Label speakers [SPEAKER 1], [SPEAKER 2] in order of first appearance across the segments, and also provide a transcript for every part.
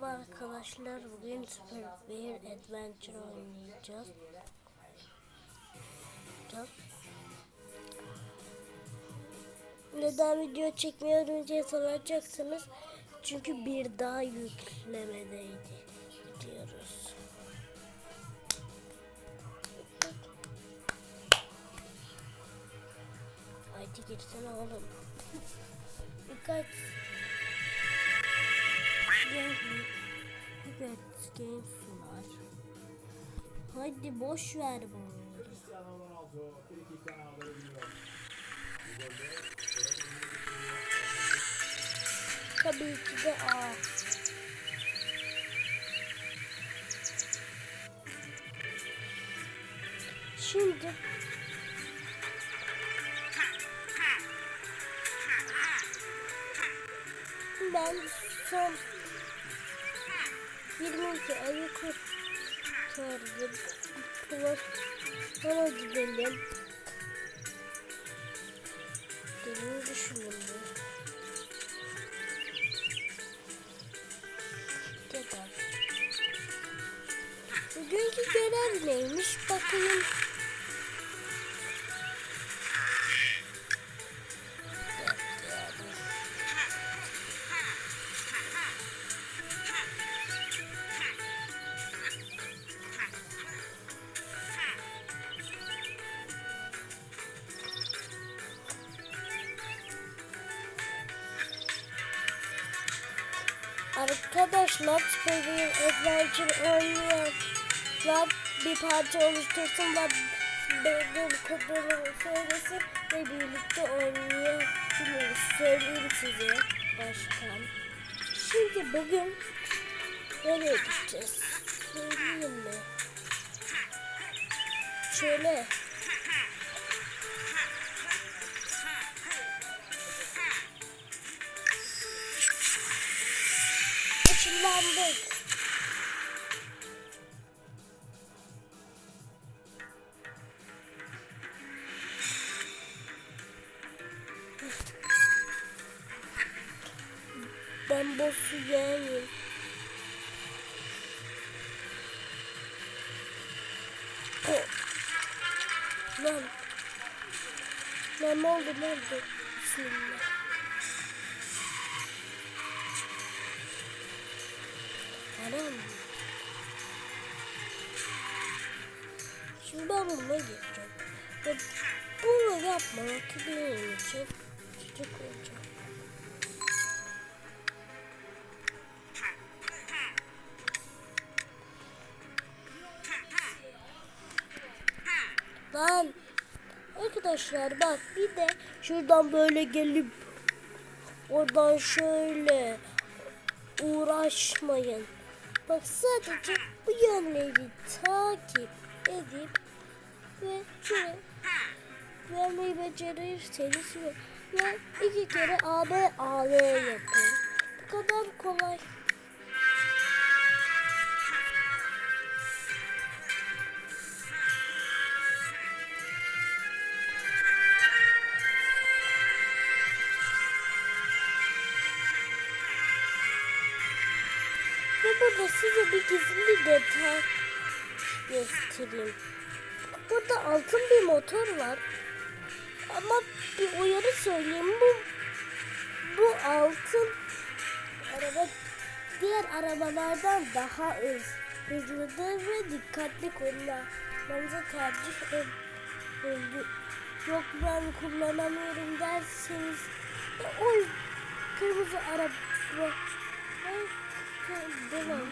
[SPEAKER 1] Merhaba arkadaşlar. Bugün Super Bear Adventure oynayacağız. Neden video çekmiyorum diye soracaksınız. Çünkü bir daha yüklemedeydi diyoruz. Haydi girsene oğlum. Birkaç Evet, game sunar. Hadi boş ver bunu. Tabii ki de A. Şimdi ben son 22 ayı kurtardım. Sonra gidelim. Benim düşündüm bu. Bugünkü görev neymiş bakayım. Arkadaşlar Super Adventure oynayanlar bir parça oluştursunlar. Benim kodunu söylesin ve birlikte oynayabiliriz. Söyleyeyim size başkan. Şimdi bugün nereye gideceğiz? Söyleyeyim mi? Şöyle ışınlandık. Ben boss'u yeneyim. Oh. Lan. Lan ne oldu ne oldu? Bismillah. Anam. Şimdi ben bununla gireceğim. Ve bunu yapmak benim için çocuk olacak. Lan arkadaşlar bak bir de şuradan böyle gelip oradan şöyle uğraşmayın. Bak sadece bu yönleri takip edip ve şöyle vermeyi becerirseniz ve iki kere AB AL yapın. Bu kadar kolay. Size bir gizli detay göstereyim. Burada altın bir motor var. Ama bir uyarı söyleyeyim. Bu bu altın araba diğer arabalardan daha hız, hızlıdır ve dikkatli kullanmanızı tercih ed- ed- Yok ben kullanamıyorum derseniz e, o kırmızı araba Devam.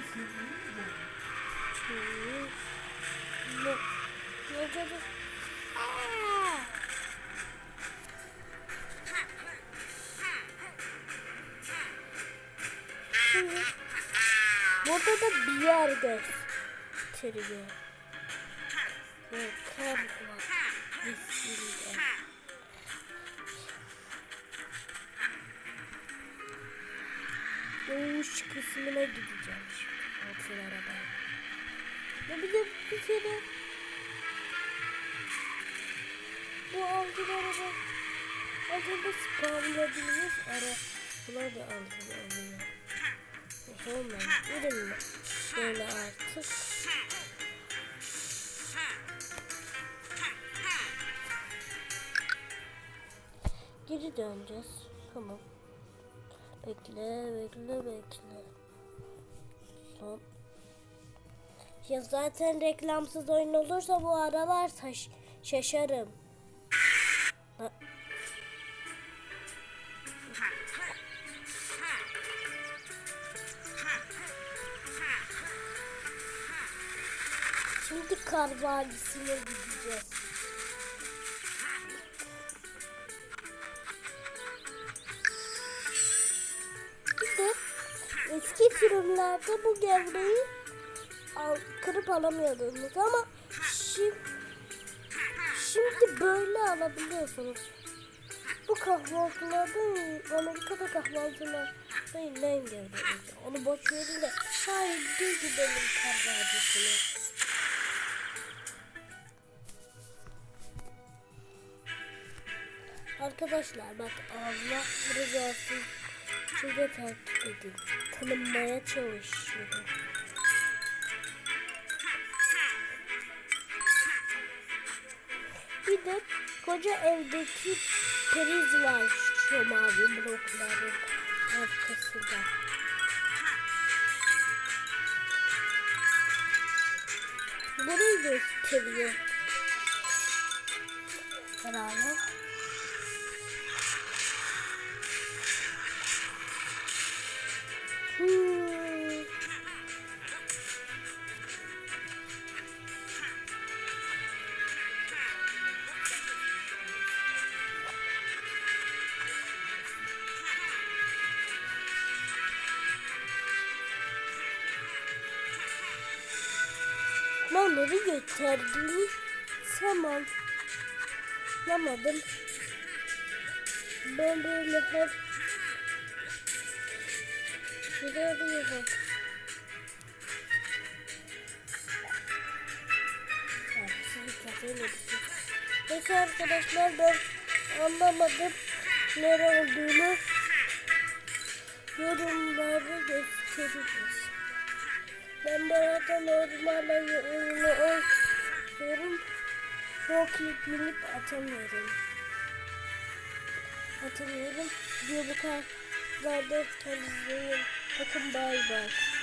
[SPEAKER 1] Ne oldu? Aa! Şimdi burada da bir yer gösteriyor. Ve kar Dönüş kısmına gideceğim şimdi. Altın araba. Ve bir de bir kere bu altın araba altında spamladığımız ara bunlar da altın oluyor. Tamam Verin mi? Böyle artık. Geri döneceğiz. Tamam. Bekle, bekle, bekle. Son. Ya zaten reklamsız oyun olursa bu aralar taş şaşarım. Ha. Şimdi kar gideceğiz. Eski filmlerde bu gevreyi al, kırıp alamıyordunuz ama şimdi, şimdi böyle alabiliyorsunuz. Bu kahvaltılarda Amerika'da kahvaltılarda yenilen gevreyi. Onu boş verin de haydi gidelim kar vadisine. Arkadaşlar bak Allah rızası size takip edin. Tanınmaya çalışıyorum. Bir de koca evdeki priz var şu mavi blokların arkasında. Burayı gösteriyor. Herhalde. Nereye götürdün? Tamam. Anlamadım. Ben böyle hep Kafayla bitti. Peki arkadaşlar ben anlamadım nere olduğunu yorumlarda gösteririz. Ben bu arada normal oyunu oynuyorum. Rocket binip atamıyorum. Atamıyorum. Diyor bu kadar da iyi bakın bay bay.